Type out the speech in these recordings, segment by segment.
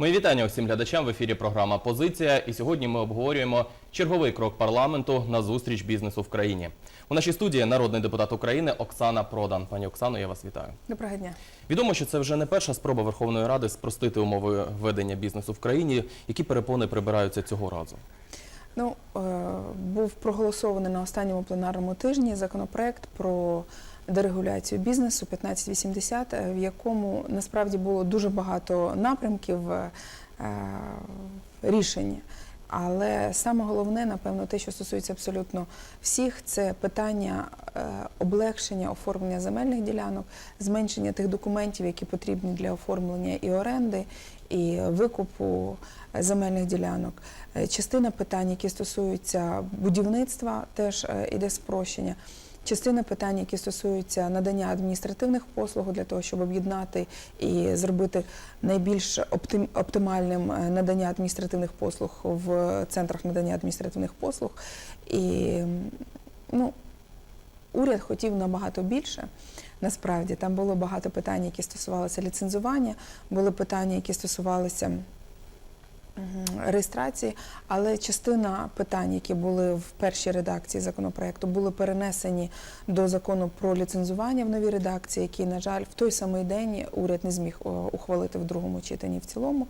Мої вітання усім глядачам в ефірі програма Позиція. І сьогодні ми обговорюємо черговий крок парламенту на зустріч бізнесу в країні. У нашій студії народний депутат України Оксана Продан. Пані Оксано, я вас вітаю. Доброго дня. Відомо, що це вже не перша спроба Верховної Ради спростити умови ведення бізнесу в країні. Які перепони прибираються цього разу? Ну е, був проголосований на останньому пленарному тижні законопроект про дерегуляцію бізнесу 1580, е, в якому насправді було дуже багато напрямків е, рішень. Але саме головне, напевно, те, що стосується абсолютно всіх, це питання е, облегшення оформлення земельних ділянок, зменшення тих документів, які потрібні для оформлення і оренди, і викупу е, земельних ділянок. Е, Частина питань, які стосуються будівництва, теж е, іде спрощення. Частина питань, які стосуються надання адміністративних послуг для того, щоб об'єднати і зробити найбільш оптим- оптимальним е, надання адміністративних послуг в центрах надання адміністративних послуг. І ну, уряд хотів набагато більше. Насправді там було багато питань, які стосувалися ліцензування, були питання, які стосувалися реєстрації, але частина питань, які були в першій редакції законопроекту, були перенесені до закону про ліцензування в новій редакції, який, на жаль, в той самий день уряд не зміг ухвалити в другому читанні в цілому.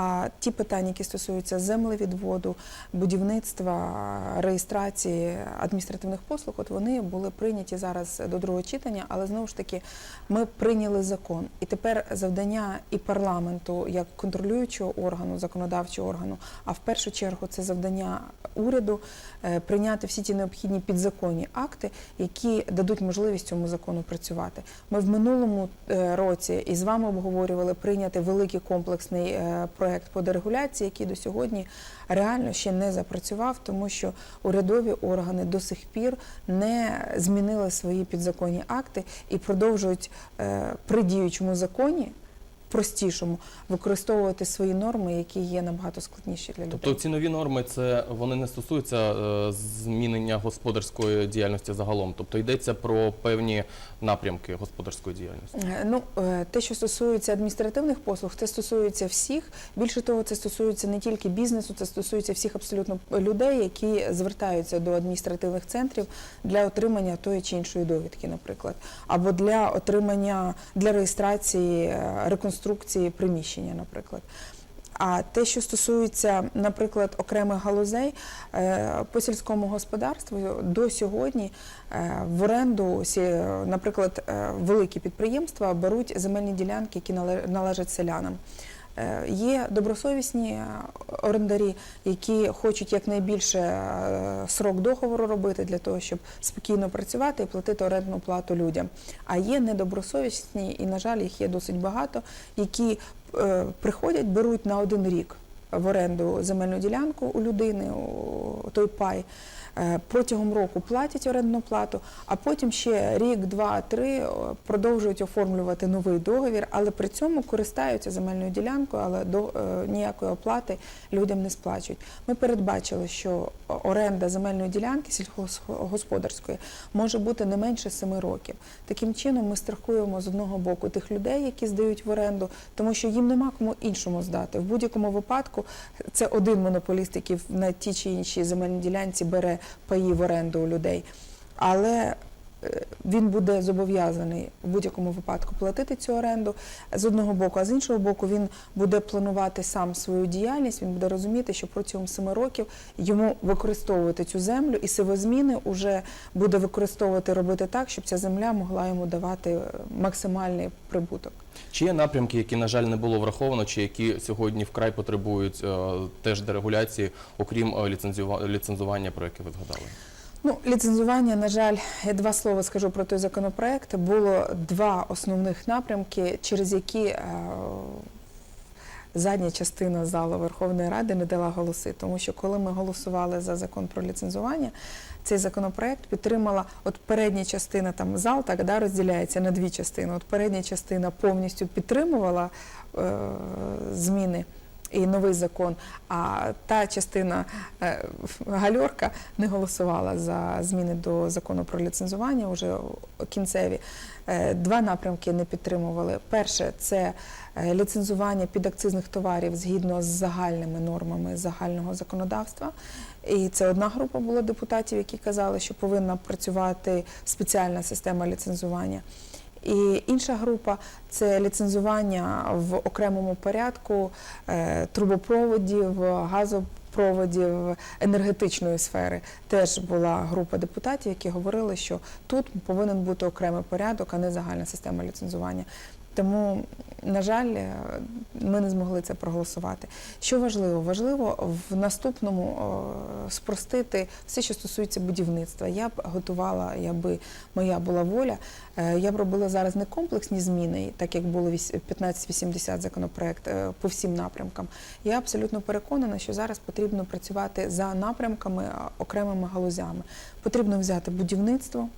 А ті питання, які стосуються землевідводу, будівництва, реєстрації адміністративних послуг, от вони були прийняті зараз до другого читання, але знову ж таки ми прийняли закон. І тепер завдання і парламенту як контролюючого органу, законодавчого органу, а в першу чергу це завдання уряду е, прийняти всі ті необхідні підзаконні акти, які дадуть можливість цьому закону працювати. Ми в минулому е, році із вами обговорювали прийняти великий комплексний е, проект по дерегуляції, який до сьогодні реально ще не запрацював, тому що урядові органи до сих пір не змінили свої підзаконні акти і продовжують е, при діючому законі. Простішому використовувати свої норми, які є набагато складніші для людей. Тобто ці нові норми це вони не стосуються е, змінення господарської діяльності загалом. Тобто йдеться про певні напрямки господарської діяльності. Е, Ну, е, те, що стосується адміністративних послуг, це стосується всіх. Більше того, це стосується не тільки бізнесу, це стосується всіх абсолютно людей, які звертаються до адміністративних центрів для отримання тої чи іншої довідки, наприклад, або для отримання для реєстрації е, реконструкції приміщення, наприклад. А те, що стосується, наприклад, окремих галузей е, по сільському господарству, до сьогодні е, в оренду, наприклад, е, великі підприємства беруть земельні ділянки, які нале- належать селянам. Е, Є добросовісні е, орендарі, які хочуть якнайбільше е, срок договору робити для того, щоб спокійно працювати і платити орендну плату людям. А є недобросовісні, і, на жаль, їх є досить багато, які приходять, беруть на один рік в оренду земельну ділянку у людини, у той пай. е, Протягом року платять орендну плату, а потім ще рік, два, три продовжують оформлювати новий договір, але при цьому користаються земельною ділянкою, але до е, ніякої оплати людям не сплачують. Ми передбачили, що оренда земельної ділянки сільськогосподарської може бути не менше семи років. Таким чином, ми страхуємо з одного боку тих людей, які здають в оренду, тому що їм нема кому іншому здати. В будь-якому випадку це один монополіст, який на тій чи іншій земельній ділянці бере паї в оренду у людей. Але він буде зобов'язаний в будь-якому випадку платити цю оренду з одного боку, а з іншого боку, він буде планувати сам свою діяльність. Він буде розуміти, що протягом семи років йому використовувати цю землю, і сивозміни вже буде використовувати робити так, щоб ця земля могла йому давати е, максимальний прибуток. Чи є напрямки, які, на жаль, не було враховано, чи які сьогодні вкрай потребують е, теж дерегуляції, окрім е, ліцензування, про яке ви згадали? Ну, ліцензування, на жаль, я два слова скажу про той законопроект. Було два основних напрямки, через які е, задня частина залу Верховної Ради не дала голоси. Тому що коли ми голосували за закон про ліцензування, цей законопроект підтримала от передня частина, там зал так да, розділяється на дві частини. От передня частина повністю підтримувала е, зміни і новий закон. А та частина е, гальорка не голосувала за зміни до закону про ліцензування, вже кінцеві. Е, Два напрямки не підтримували. Перше це е, ліцензування підакцизних товарів згідно з загальними нормами загального законодавства. І це одна група була депутатів, які казали, що повинна працювати спеціальна система ліцензування. І інша група це ліцензування в окремому порядку е, трубопроводів, газопроводів енергетичної сфери. Теж була група депутатів, які говорили, що тут повинен бути окремий порядок, а не загальна система ліцензування. Тому, на жаль, е, ми не змогли це проголосувати. Що важливо? Важливо в наступному е, спростити все, що стосується будівництва. Я б готувала, я би моя була воля. е, Я б робила зараз не комплексні зміни, так як було віс- 1580 законопроект по всім напрямкам. Я абсолютно переконана, що зараз потрібно працювати за напрямками окремими галузями. Потрібно взяти будівництво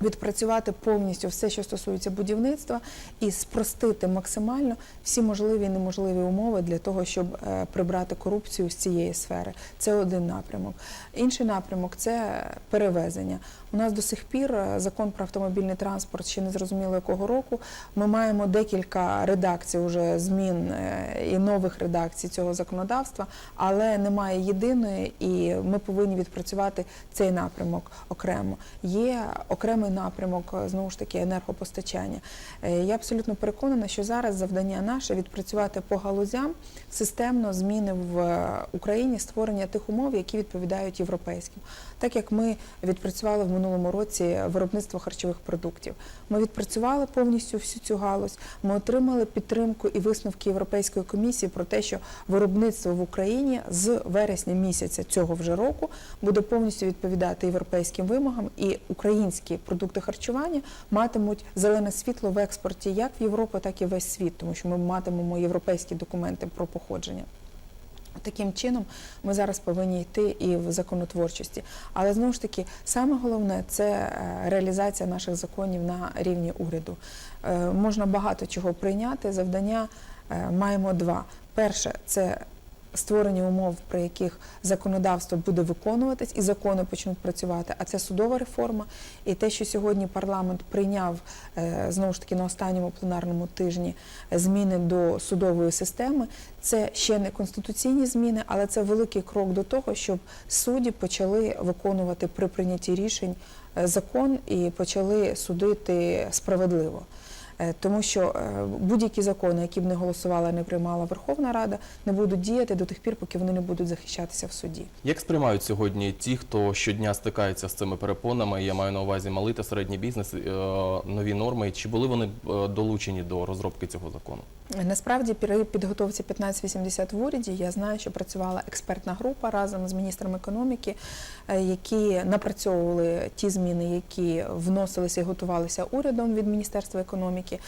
відпрацювати повністю все, що стосується будівництва, і спростити максимально всі можливі і неможливі умови для того, щоб е, прибрати корупцію з цієї сфери. Це один напрямок. Інший напрямок це перевезення. У нас до сих пір е, закон про автомобільний транспорт ще не зрозуміло якого року. Ми маємо декілька редакцій уже змін е, і нових редакцій цього законодавства, але немає єдиної, і ми повинні відпрацювати цей напрямок окремо. Є окремий напрямок е, знову ж таки енергопостачання. Е, Я абсолютно переконана, що зараз завдання наше відпрацювати по галузям системно зміни в е, Україні створення тих умов, які відповідають європейським. Так як ми відпрацювали в минулому році виробництво харчових продуктів, ми відпрацювали повністю всю цю галузь. Ми отримали підтримку і висновки Європейської комісії про те, що виробництво в Україні з вересня місяця цього вже року буде повністю відповідати європейським вимогам, і українські продукти харчування матимуть зелене світло в експорті як в Європу, так і весь світ, тому що ми матимемо європейські документи про походження. Таким чином ми зараз повинні йти і в законотворчості. Але знову ж таки, саме головне це е, реалізація наших законів на рівні уряду. Е, Можна багато чого прийняти. Завдання е, маємо два: перше це створення умов, при яких законодавство буде виконуватись і закони почнуть працювати. А це судова реформа. І те, що сьогодні парламент прийняв е, знову ж таки на останньому пленарному тижні зміни до судової системи, це ще не конституційні зміни, але це великий крок до того, щоб судді почали виконувати при прийнятті рішень е, закон і почали судити справедливо. Е, Тому що е, будь-які закони, які б не голосувала, не приймала Верховна Рада, не будуть діяти до тих пір, поки вони не будуть захищатися в суді. Як сприймають сьогодні ті, хто щодня стикається з цими перепонами? Я маю на увазі малий та середній бізнес, е, нові норми. Чи були вони долучені до розробки цього закону? Насправді, при підготовці 1580 в уряді я знаю, що працювала експертна група разом з міністром економіки, е, які напрацьовували ті зміни, які вносилися і готувалися урядом від Міністерства економіки.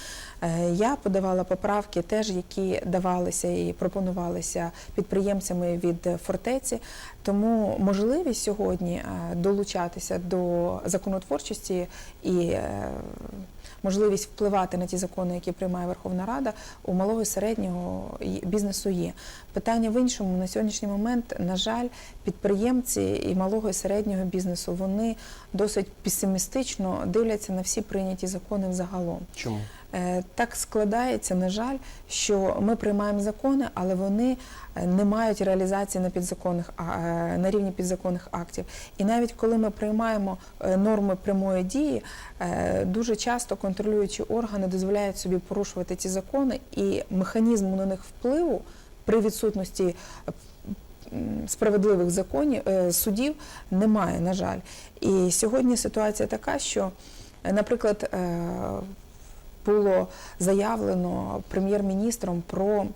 Е, Я подавала поправки, теж які давалися і пропонувалися підприємцями від фортеці. Тому можливість сьогодні е, долучатися до законотворчості і можливість впливати на ті закони, які приймає Верховна Рада, у малого і середнього бізнесу є. Питання в іншому на сьогоднішній момент, на жаль, підприємці і малого і середнього бізнесу вони досить песимістично дивляться на всі прийняті закони взагалом. Чому? Е, Так складається, на жаль, що ми приймаємо закони, але вони е, не мають реалізації на підзаконних е, на рівні підзаконних актів. І навіть коли ми приймаємо норми прямої дії, дуже часто контролюючі органи дозволяють собі порушувати ці закони, і механізму на них впливу при відсутності справедливих законів судів немає, на жаль. І сьогодні ситуація така, що, наприклад, було заявлено прем'єр-міністром про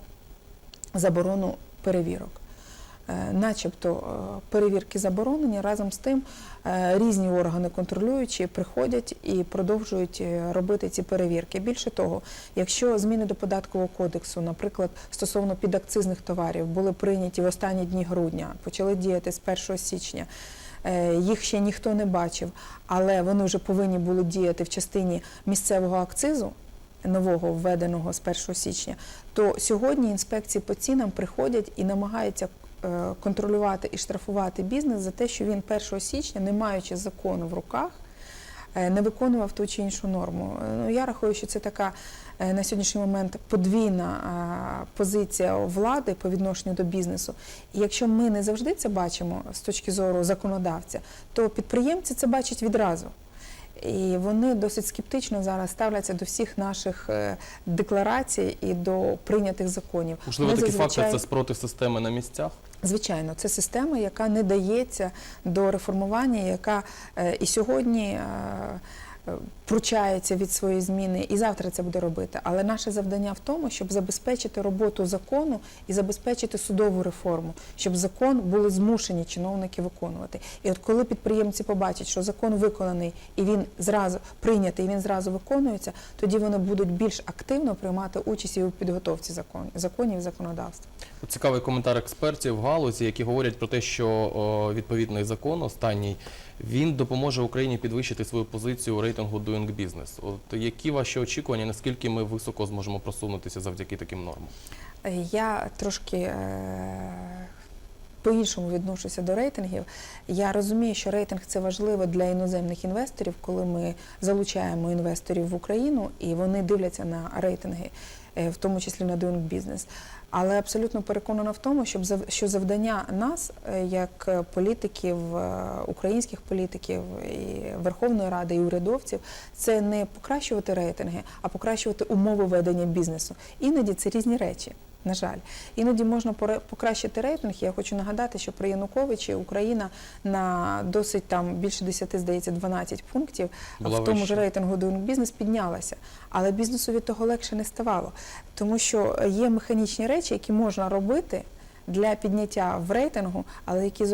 заборону перевірок. Е, Начебто е, перевірки заборонені, разом з тим е, різні органи контролюючі приходять і продовжують робити ці перевірки. Більше того, якщо зміни до податкового кодексу, наприклад, стосовно підакцизних товарів, були прийняті в останні дні грудня, почали діяти з 1 січня. Е, Їх ще ніхто не бачив, але вони вже повинні були діяти в частині місцевого акцизу. нового введеного з 1 січня, то сьогодні інспекції по цінам приходять і намагаються е, контролювати і штрафувати бізнес за те, що він 1 січня, не маючи закону в руках, е, не виконував ту чи іншу норму. Ну, я рахую, що це така на сьогоднішній момент подвійна позиція влади по відношенню до бізнесу. І якщо ми не завжди це бачимо з точки зору законодавця, то підприємці це бачать відразу. І вони досить скептично зараз ставляться до всіх наших е, декларацій і до прийнятих законів. Можливо, такі факти зазвичай- це спротив системи на місцях. Звичайно, це система, яка не дається до реформування, яка е, і сьогодні пручається від своєї зміни, і завтра це буде робити. Але наше завдання в тому, щоб забезпечити роботу закону і забезпечити судову реформу, щоб закон були змушені чиновники виконувати. І от коли підприємці побачать, що закон виконаний і він зразу прийнятий, і він зразу виконується, тоді вони будуть більш активно приймати участь і у підготовці законів, законів і законодавства. Цікавий коментар експертів в галузі, які говорять про те, що відповідний закон останній він допоможе Україні підвищити свою позицію у рейтингу Doing Business. От які ваші очікування, наскільки ми високо зможемо просунутися завдяки таким нормам? Е, Я трошки е, по-іншому відношуся до рейтингів. Я розумію, що рейтинг це важливо для іноземних інвесторів, коли ми залучаємо інвесторів в Україну і вони дивляться на рейтинги, е, в тому числі на Doing Business. Але абсолютно переконана в тому, щоб що завдання нас, е, як е, політиків, е, українських політиків, і Верховної Ради і урядовців, це не покращувати рейтинги, а покращувати умови ведення бізнесу. Іноді це різні речі. На жаль, іноді можна покращити рейтинг. Я хочу нагадати, що при Януковичі Україна на досить там більше 10, здається, 12 пунктів Була в тому ж рейтингу Doing Business піднялася. Але бізнесу від того легше не ставало, тому що є механічні речі, які можна робити. Для підняття в рейтингу, але які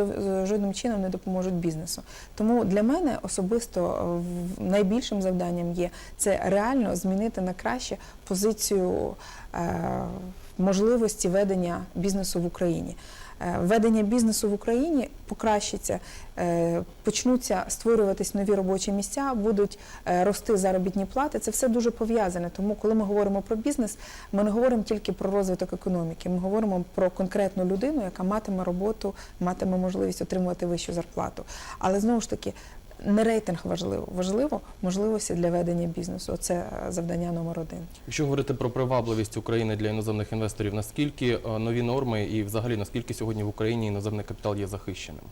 жодним чином не допоможуть бізнесу. Тому для мене особисто е, найбільшим завданням є це реально змінити на краще позицію е, можливості ведення бізнесу в Україні. Е, Ведення бізнесу в Україні покращиться, е, почнуться створюватись нові робочі місця, будуть е, рости заробітні плати. Це все дуже пов'язане. Тому, коли ми говоримо про бізнес, ми не говоримо тільки про розвиток економіки. Ми говоримо про конкретну людину, яка матиме роботу, матиме можливість отримувати вищу зарплату. Але знову ж таки. Не рейтинг важливо, важливо можливості для ведення бізнесу. Це е, завдання номер один. Якщо говорити про привабливість України для іноземних інвесторів, наскільки е, нові норми і взагалі наскільки сьогодні в Україні іноземний капітал є захищеним?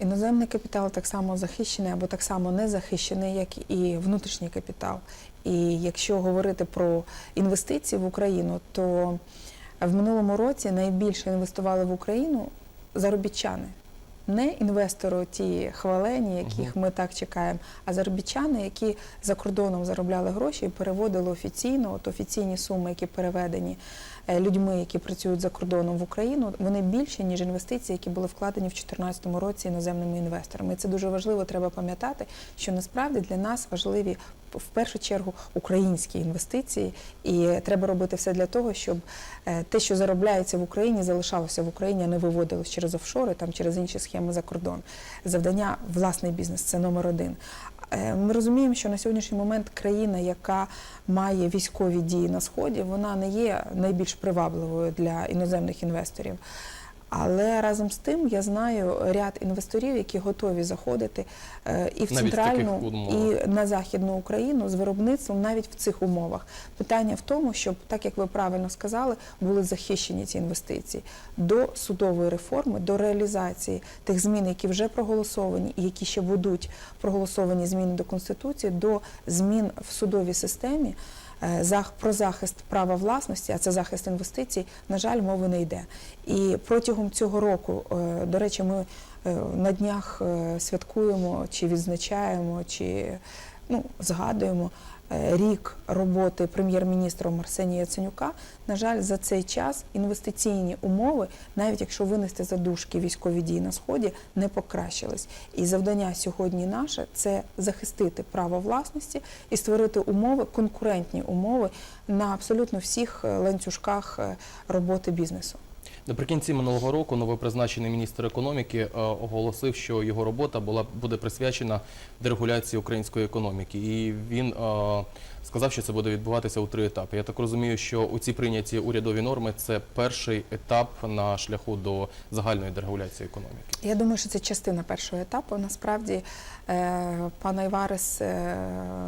Іноземний капітал так само захищений або так само не захищений, як і внутрішній капітал. І якщо говорити про інвестиції в Україну, то в минулому році найбільше інвестували в Україну заробітчани. Не інвестори ті хвалені, яких ми так чекаємо, а заробітчани, які за кордоном заробляли гроші і переводили офіційно, от офіційні суми, які переведені людьми, які працюють за кордоном в Україну, вони більше, ніж інвестиції, які були вкладені в 2014 році іноземними інвесторами. І це дуже важливо, треба пам'ятати, що насправді для нас важливі в першу чергу українські інвестиції, і треба робити все для того, щоб е, те, що заробляється в Україні, залишалося в Україні, а не виводилось через офшори, там через інші схеми за кордон. Завдання власний бізнес це номер один. Е, Ми розуміємо, що на сьогоднішній момент країна, яка має військові дії на сході, вона не є найбільш привабливою для іноземних інвесторів. Але разом з тим я знаю ряд інвесторів, які готові заходити е, і в центральну, і на західну Україну з виробництвом навіть в цих умовах. Питання в тому, щоб так як ви правильно сказали, були захищені ці інвестиції до судової реформи, до реалізації тих змін, які вже проголосовані, і які ще будуть проголосовані зміни до конституції, до змін в судовій системі. Е, Про захист права власності, а це захист інвестицій, на жаль, мови не йде. І протягом цього року, е, до речі, ми е, на днях святкуємо чи відзначаємо, чи ну, згадуємо рік роботи прем'єр-міністра Арсенія Яценюка. На жаль, за цей час інвестиційні умови, навіть якщо винести за дужки військові дії на сході, не покращились. І завдання сьогодні наше це захистити право власності і створити умови, конкурентні умови на абсолютно всіх е, ланцюжках е, роботи бізнесу. Наприкінці минулого року новопризначений міністр економіки е, оголосив, що його робота була буде присвячена дерегуляції української економіки, і він е, сказав, що це буде відбуватися у три етапи. Я так розумію, що у ці прийняті урядові норми це перший етап на шляху до загальної дерегуляції економіки. Я думаю, що це частина першого етапу. Насправді е, пан Айварес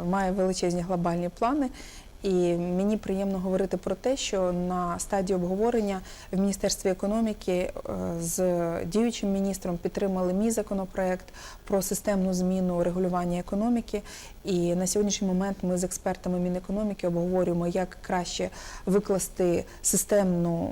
має величезні глобальні плани. І мені приємно говорити про те, що на стадії обговорення в Міністерстві економіки е, з діючим міністром підтримали мій законопроект про системну зміну регулювання економіки. І на сьогоднішній момент ми з експертами Мінекономіки обговорюємо, як краще викласти системну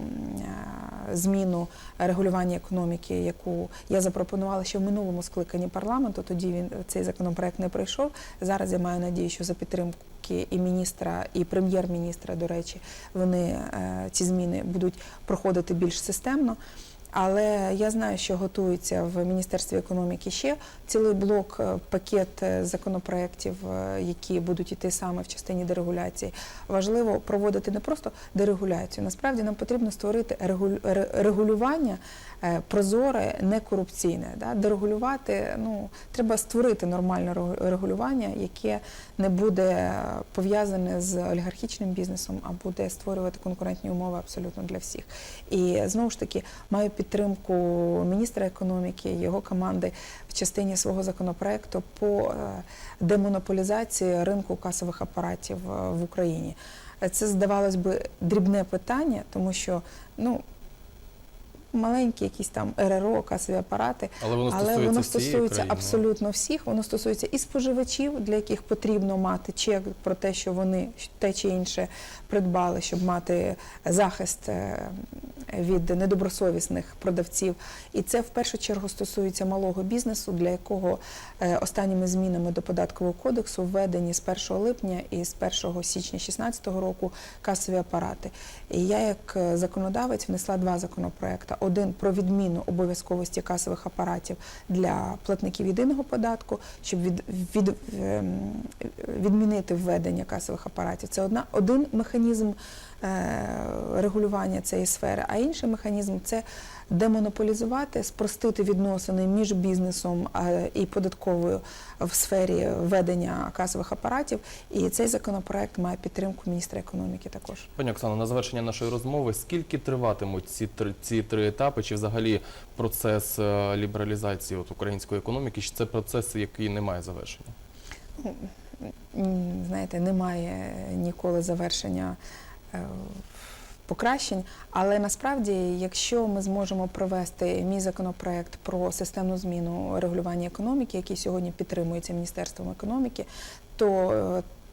е, зміну регулювання економіки, яку я запропонувала ще в минулому скликанні парламенту. Тоді він цей законопроект не пройшов. Зараз я маю надію, що за підтримки і міністра, і прем'єр-міністра, до речі, вони е, ці зміни будуть проходити більш системно. Але я знаю, що готується в Міністерстві економіки ще цілий блок, е, пакет е, законопроєктів, е, які будуть іти саме в частині дерегуляції. Важливо проводити не просто дерегуляцію. Насправді нам потрібно створити регулю- регулювання прозоре, не корупційне. Дерегулювати, ну треба створити нормальне регулювання, яке не буде пов'язане з олігархічним бізнесом, а буде створювати конкурентні умови абсолютно для всіх. І знову ж таки маю підтримку міністра економіки, його команди в частині свого законопроекту по е, демонополізації ринку касових апаратів е, в Україні. Е, Це здавалось би дрібне питання, тому що ну. Маленькі якісь там РРО, касові апарати, Але воно але стосується воно стосується абсолютно всіх. Воно стосується і споживачів, для яких потрібно мати чек про те, що вони те чи інше придбали, щоб мати захист е, від недобросовісних продавців. І це в першу чергу стосується малого бізнесу, для якого е, останніми змінами до податкового кодексу введені з 1 липня і з 1 січня 2016 року касові апарати. І я, як е, законодавець, внесла два законопроекти: один про відміну обов'язковості касових апаратів для платників єдиного податку, щоб від, від, від відмінити введення касових апаратів. Це одна один механізм регулювання цієї сфери, а інший механізм це демонополізувати, спростити відносини між бізнесом е, і податковою в сфері ведення касових апаратів. І цей законопроект має підтримку міністра економіки також. Пані Оксано, на завершення нашої розмови, скільки триватимуть ці три, ці три етапи, чи взагалі процес е, лібералізації от, української економіки, чи це процес, який не має завершення? Знаєте, немає ніколи завершення е, покращень. Але насправді, якщо ми зможемо провести мій законопроект про системну зміну регулювання економіки, який сьогодні підтримується Міністерством економіки, то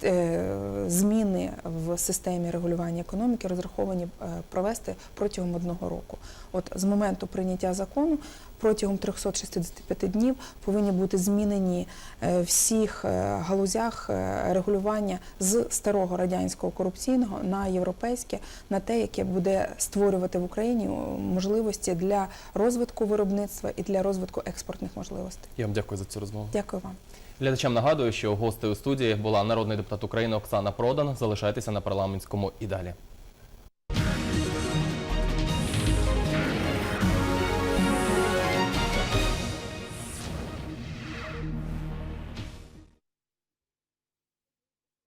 е, е, зміни в системі регулювання економіки розраховані е, провести протягом одного року. От з моменту прийняття закону протягом 365 днів повинні бути змінені е, всіх е, галузях е, регулювання з старого радянського корупційного на європейське, на те, яке буде створювати в Україні можливості для розвитку виробництва і для розвитку експортних можливостей. Я вам дякую за цю розмову. Дякую вам. Глядачам нагадую, що гостею студії була народний депутат України Оксана Продан. Залишайтеся на парламентському і далі.